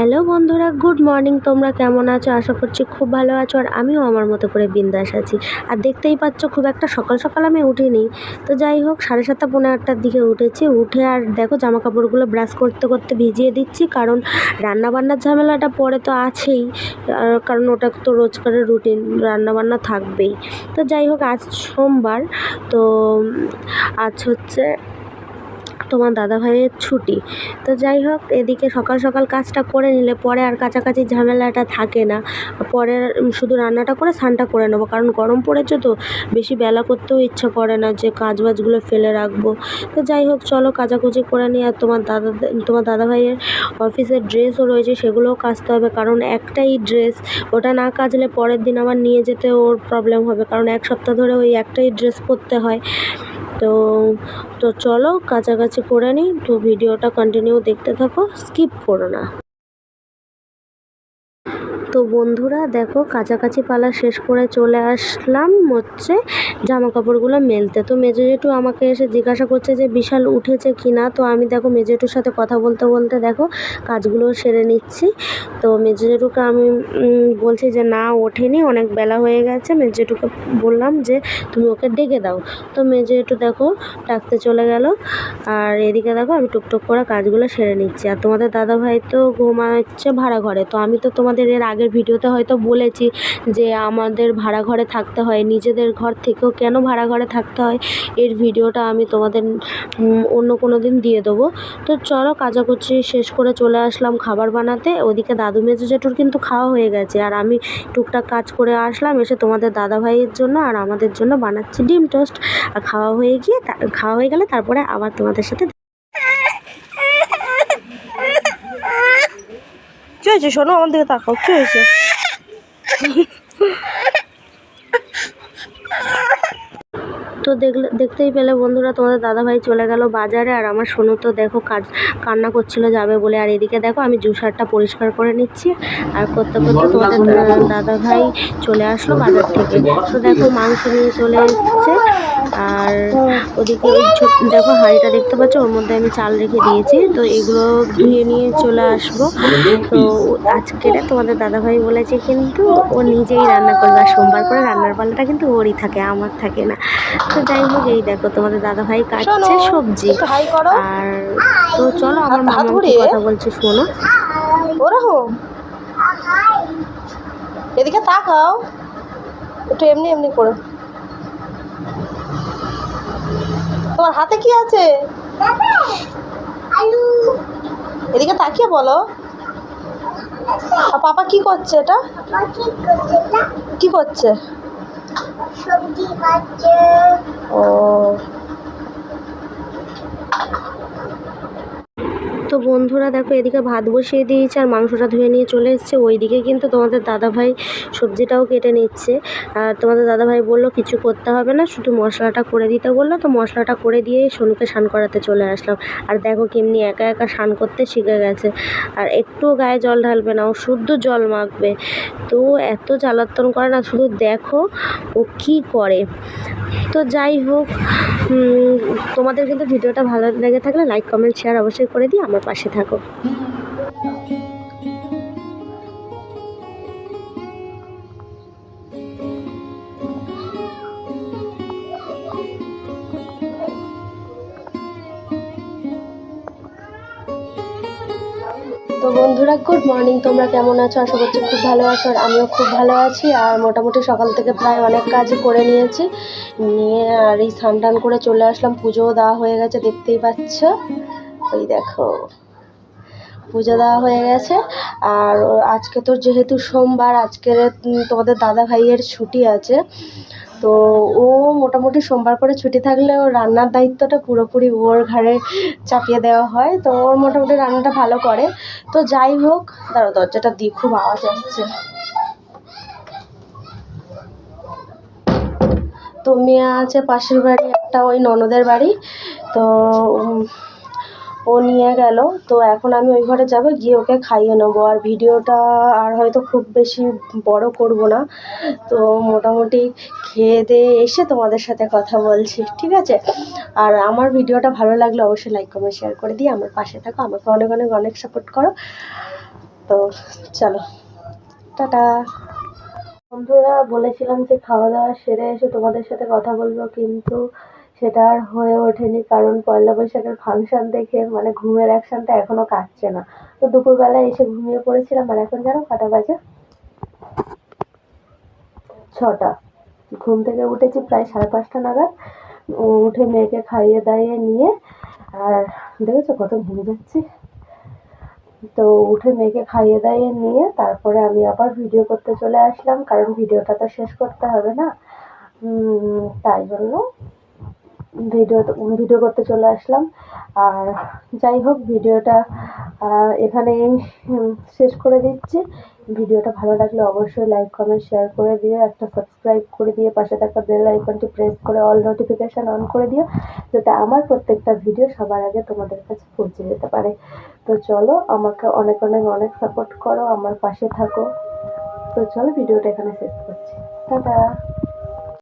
Hello বন্ধুরা, good morning. তোমরা কেমন আছো? আশা করছি খুব ভালো আছো আর আমিও আমার মতো করে বিন্দাস আছি। আর দেখতেই পাচ্ছ, খুব একটা সকাল সকাল আমি উঠিনি। তো যাই হোক, সাড়ে সাতটা পনেরো আটটার দিকে উঠেছি। উঠে আর দেখো জামা কাপড়গুলো ব্রাশ করতে করতে ভিজিয়ে দিচ্ছি। কারণ রান্না বান্নার ঝামেলাটা পরে তো আছেই। কারণ ওটা তো রোজকারের রুটিন রান্না বান্না থাকবেই। তো যাই হোক, আজ সোমবার। তো আজ হচ্ছে তোমার দাদা ভাইয়ের ছুটি। তো যাই হোক, এদিকে সকাল সকাল কাজটা করে নিলে পরে আর কাছাকাছি ঝামেলাটা থাকে না। পরে শুধু রান্নাটা করে স্নানটা করে নেব। কারণ গরম পড়েছে তো, বেশি বেলা করতেও ইচ্ছা করে না যে কাজ বাজগুলো ফেলে রাখব। তো যাই হোক, চলো কাচাকুচি করে নিই। আর তোমার দাদা তোমার দাদা ভাইয়ের অফিসের ড্রেসও রয়েছে, সেগুলোও কাচতে হবে। কারণ একটাই ড্রেস, ওটা না কাচলে পরের দিন আবার নিয়ে যেতে ওর প্রবলেম হবে। কারণ এক সপ্তাহ ধরে ওই একটাই ড্রেস পরতে হয়। তো তো চলো কাছাকাছি করে নিই তো ভিডিওটা কন্টিনিউ দেখতে থাকো স্কিপ করো না। বন্ধুরা, দেখো কাছাকাছি পালা শেষ করে চলে আসলাম হচ্ছে জামা কাপড়গুলো মেলতে। তো মেজো জেঠু আমাকে এসে জিজ্ঞাসা করছে যে, বিশাল উঠেছে কি না? তো আমি দেখো মেজো জেঠুর সাথে কথা বলতে বলতে দেখো কাজগুলো সেরে নিচ্ছি। তো মেজো জেঠুকে আমি বলছি যে, না, ওঠেনি, অনেক বেলা হয়ে গেছে। মেজো জেঠুকে বললাম যে, তুমি ওকে ডেকে দাও। তো মেজো জেঠু দেখো ডাকতে চলে গেল। আর এদিকে দেখো আমি টুকটুক করে কাজগুলো সেরে নিচ্ছি। আর তোমাদের দাদাভাই তো ঘুমাচ্ছে ভাড়া ঘরে তো আমি তো তোমাদের এর আগের ভিডিওতে হয়তো বলেছি যে আমাদের ভাড়া ঘরে থাকতে হয়, নিজেদের ঘর থেকেও কেন ভাড়া ঘরে থাকতে হয়, এর ভিডিওটা আমি তোমাদের অন্য কোনো দিন দিয়ে দেবো। তো চলো কাচাকুচি শেষ করে চলে আসলাম খাবার বানাতে। ওদিকে দাদু মেজো জেঠুর কিন্তু খাওয়া হয়ে গেছে। আর আমি টুকটাক কাজ করে আসলাম, এসে তোমাদের দাদা ভাইয়ের জন্য আর আমাদের জন্য বানাচ্ছি ডিম টোস্ট। আর খাওয়া হয়ে গিয়ে খাওয়া হয়ে গেলে তারপরে আবার তোমাদের সাথে হয়েছে? শোনো আমার দিকে তাকাও। কি হয়েছে? তো দেখলে, দেখতেই পেলে বন্ধুরা, তোমাদের দাদাভাই চলে গেল বাজারে আর আমার সোনু তো দেখো কাজ, কান্না করছিল যাবে বলে। আর এদিকে দেখো আমি জুসারটা পরিষ্কার করে নিচ্ছি। আর করতে করতে তোমাদের দাদাভাই চলে আসলো বাজার থেকে। তো দেখো মাংস নিয়ে চলে এসছে। আর ওদিকে দেখো হাঁড়িটা দেখতে পাচ্ছ, ওর মধ্যে আমি চাল রেখে দিয়েছি। তো এগুলো ধুয়ে নিয়ে চলে আসব। তো আজকে তোমাদের দাদাভাই বলেছে কিন্তু ও নিজেই রান্না করবে। আর সোমবার করে রান্নার পালাটা কিন্তু ওরই থাকে, আমার থাকে না। তো যাই হোক এই দেখো তোমাদের দাদা ভাই কাটছে সবজি। আর তো চলো আমার মামা কি কথা বলছে শোনো। ওরকম এদিকে তাকাও। একটু এমনি এমনি করো। তোমার হাতে কি আছে? এদিকে তাকিয়ে বলো। আর পাপা কি করছে এটা? কি করছে? সবজি কাটছে ও। তো বন্ধুরা দেখো, এদিকে ভাত বসিয়ে দিয়েছে আর মাংসটা ধুয়ে নিয়ে চলে এসছে। ওইদিকে কিন্তু তোমাদের দাদাভাই সবজিটাও কেটে নিচ্ছে। আর তোমাদের দাদাভাই বলল, কিছু করতে হবে না, শুধু মশলাটা করে দিতে বলল। তো মশলাটা করে দিয়ে সোনুকে স্নান করাতে চলে আসলাম। আর দেখো কেমনি একা একা স্নান করতে শিখে গেছে। আর একটুও গায়ে জল ঢালবে না, ও শুদ্ধ জল মাখবে। তো এত জ্বালাতন করে না, শুধু দেখো ও কি করে। তো যাই হোক তোমাদের কিন্তু ভিডিওটা ভালো লেগে থাকলে লাইক, কমেন্ট, শেয়ার অবশ্যই করে দিই আমার পাশে থাকো। তো বন্ধুরা গুড মর্নিং তোমরা কেমন আছো? আশা করছি খুব ভালো আছো আর আমিও খুব ভালো আছি। আর মোটামুটি সকাল থেকে প্রায় অনেক কাজই করে নিয়েছি। নিয়ে আর এই স্নান টান করে চলে আসলাম। পুজোও দেওয়া হয়ে গেছে, দেখতেই পাচ্ছ। ওই দেখো। পুজো দেওয়া হয়ে গেছে। আর আজকে তো যেহেতু সোমবার, আজকের তোমাদের দাদা ভাইয়ের ছুটি আছে। তো ও মোটামুটি সোমবার করে ছুটি থাকলে ওর রান্নার দায়িত্বটা পুরোপুরি ওর ঘাড়ে চাপিয়ে দেওয়া হয়। তো ওর মোটামুটি রান্নাটা ভালো করে। তো যাই হোক দাঁড়ো দরজাটা দিয়ে খুব আওয়াজ আসছে। তো মেয়ে আছে পাশের বাড়ি, একটা ওই ননদের বাড়ি। তো ও নিয়ে গেল। তো এখন আমি ওই ঘরে যাব, গিয়ে ওকে খাইয়ে নেব। আর ভিডিওটা আর হয়তো খুব বেশি বড় করব না। তো মোটামুটি খেয়ে দিয়ে এসে তোমাদের সাথে কথা বলছি, ঠিক আছে? আর আমার ভিডিওটা ভালো লাগলে অবশ্যই লাইক কমেন্ট শেয়ার করে দিয়ে আমার পাশে থাকো। আমাকে অনেক অনেক অনেক সাপোর্ট করো। তো চলো, টাটা। বন্ধুরা, বলেছিলাম যে খাওয়া দাওয়া সেরে এসে তোমাদের সাথে কথা বলব, কিন্তু সেটা আর হয়ে ওঠেনি, কারণ পয়লা বৈশাখের ফাংশন দেখে মানে ঘুমের অ্যাকশনটা এখনও কাটছে না। তো দুপুরবেলায় এসে ঘুমিয়ে পড়েছিলাম, আর এখন জানো কটা বাজে? ছটা। ঘুম থেকে উঠেছি প্রায় সাড়ে পাঁচটা নাগাদ। উঠে মেয়েকে খাইয়ে দাইয়ে নিয়ে, আর দেখেছ কত ঘুমিয়ে যাচ্ছি? তো উঠে মেয়েকে খাইয়ে দাইয়ে নিয়ে তারপরে আমি আবার ভিডিও করতে চলে আসলাম, কারণ ভিডিওটা তো শেষ করতে হবে না। তাই জন্য ভিডিও ভিডিও করতে চলে আসলাম। আর যাই হোক, ভিডিওটা এখানেই শেষ করে দিচ্ছি। ভিডিওটা ভালো লাগলে অবশ্যই লাইক কমেন্ট শেয়ার করে দিও। একটা সাবস্ক্রাইব করে দিয়ে পাশে থাকা বেল আইকনটি প্রেস করে অল নোটিফিকেশান অন করে দিও, যাতে আমার প্রত্যেকটা ভিডিও সবার আগে তোমাদের কাছে পৌঁছে যেতে পারে। তো চলো, আমাকে অনেক অনেক অনেক সাপোর্ট করো, আমার পাশে থাকো। তো চলো, ভিডিওটা এখানে শেষ করছি। টাটা!